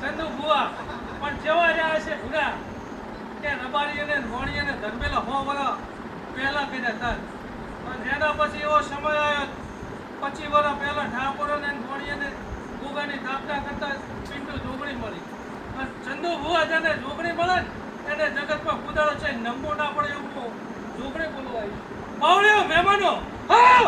ચંદુ ભુવા. પણ જેવા રહ્યા છે ભૂરા, કે રબારીને અને ધર્મેલા હો વરા પહેલા કીધા હતા. પણ એના પછી એવો સમય આવ્યો, પચીસ વર્ષ પહેલા ઠાકોરોને ને મોણીને ગુગાની સ્થાપના કરતા પિંટુ જોગણી મળી. પણ ચંદુ ભુવા જેને જોગણી મળે એને જગતમાં કુદાળો છે નમવો ના પડે એવું જોગણી બોલવા આવ્યું મહેમાનો, હા!